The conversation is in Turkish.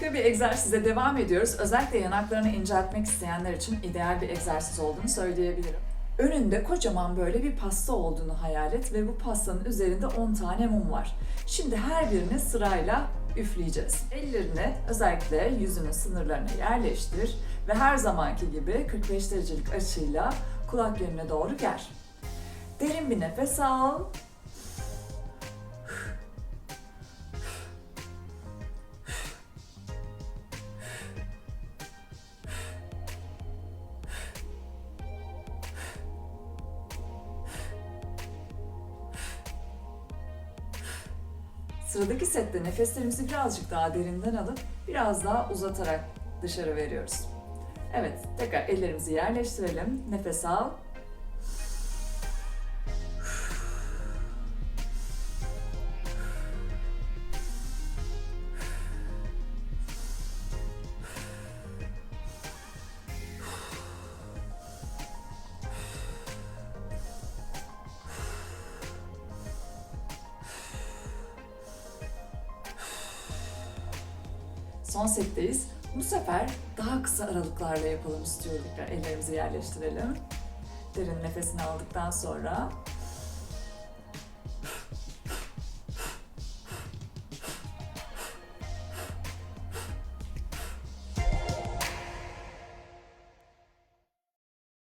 Harika bir egzersize devam ediyoruz. Özellikle yanaklarını inceltmek isteyenler için ideal bir egzersiz olduğunu söyleyebilirim. Önünde kocaman böyle bir pasta olduğunu hayal et ve bu pastanın üzerinde 10 tane mum var. Şimdi her birini sırayla üfleyeceğiz. Ellerini özellikle yüzünün sınırlarına yerleştir ve her zamanki gibi 45 derecelik açıyla kulak yönüne doğru gel. Derin bir nefes al. Sıradaki sette nefeslerimizi birazcık daha derinden alıp biraz daha uzatarak dışarı veriyoruz. Evet, tekrar ellerimizi yerleştirelim. Nefes al. Son setteyiz. Bu sefer daha kısa aralıklarla yapalım istiyorum. Tekrar ellerimizi yerleştirelim. Derin nefesini aldıktan sonra